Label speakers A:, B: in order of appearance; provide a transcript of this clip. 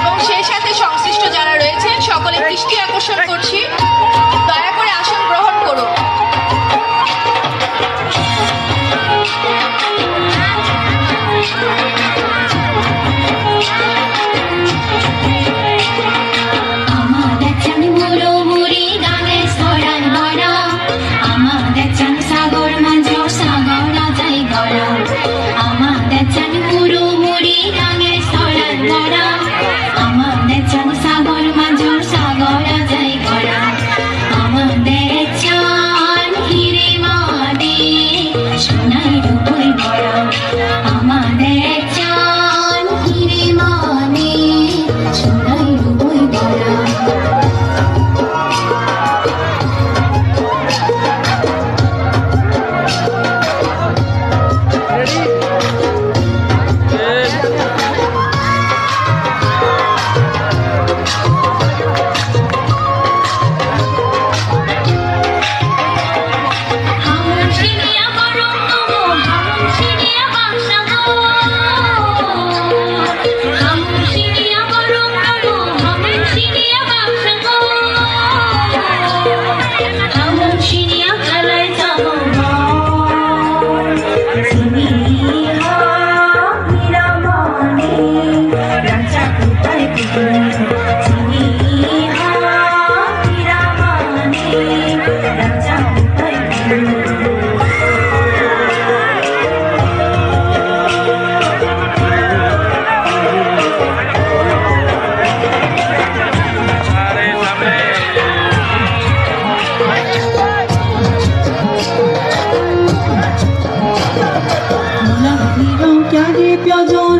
A: এবং সেই সাথে সংশ্লিষ্ট যারা রয়েছেন সকলে দৃষ্টি আকর্ষণ করছি।
B: 家的表舅